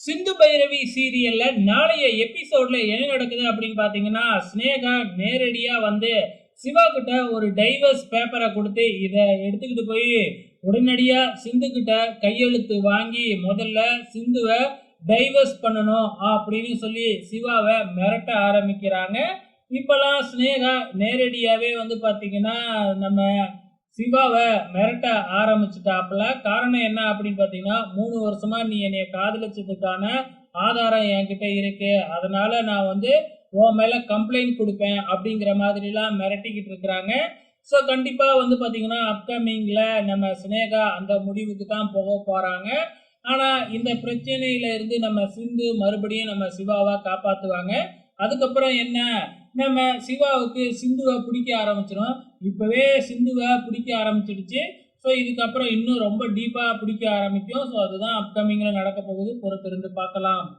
சிந்து பைரவி சீரியல்ல நாளைய எபிசோட்ல என்ன நடக்குது அப்படின்னு பாத்தீங்கன்னா ஸ்னேகா நேரடியா வந்து சிவா கிட்ட ஒரு டைவர்ஸ் பேப்பரை கொடுத்து இதை எடுத்துக்கிட்டு போய் உடனடியா சிந்து கிட்ட கையெழுத்து வாங்கி முதல்ல சிந்துவை டைவர்ஸ் பண்ணணும் அப்படின்னு சொல்லி சிவாவை மிரட்ட ஆரம்பிக்கிறாங்க. இப்பெல்லாம் ஸ்னேகா நேரடியாவே வந்து பாத்தீங்கன்னா நம்ம சிவாவை மிரட்ட ஆரம்பிச்சுட்டாப்புல. காரணம் என்ன அப்படின்னு பார்த்தீங்கன்னா மூணு வருஷமா நீ என்னைய காதலிச்சதுக்கான ஆதாரம் என்கிட்ட இருக்கு. அதனால நான் வந்து உன் மேல கம்ப்ளைண்ட் கொடுப்பேன் அப்படிங்கிற மாதிரிலாம் மிரட்டிக்கிட்டு இருக்கிறாங்க. ஸோ கண்டிப்பாக வந்து பார்த்தீங்கன்னா அப்கமிங்கில் நம்ம சினேகா அந்த முடிவுக்கு தான் போக போகிறாங்க ஆனால் இந்த பிரச்சனையில இருந்து நம்ம சிந்து மறுபடியும் நம்ம சிவாவை காப்பாற்றுவாங்க அதுக்கப்புறம் என்ன? நம்ம சிவாவுக்கு சிந்துவை பிடிக்க ஆரம்பிச்சிடும் இப்போவே சிந்துவை பிடிக்க ஆரம்பிச்சிடுச்சு. ஸோ இதுக்கப்புறம் இன்னும் ரொம்ப டீப்பாக பிடிக்க ஆரம்பிக்கும். ஸோ அதுதான் அப்கமிங்கில் நடக்க போகுது. பொறுத்திருந்து பார்க்கலாம்.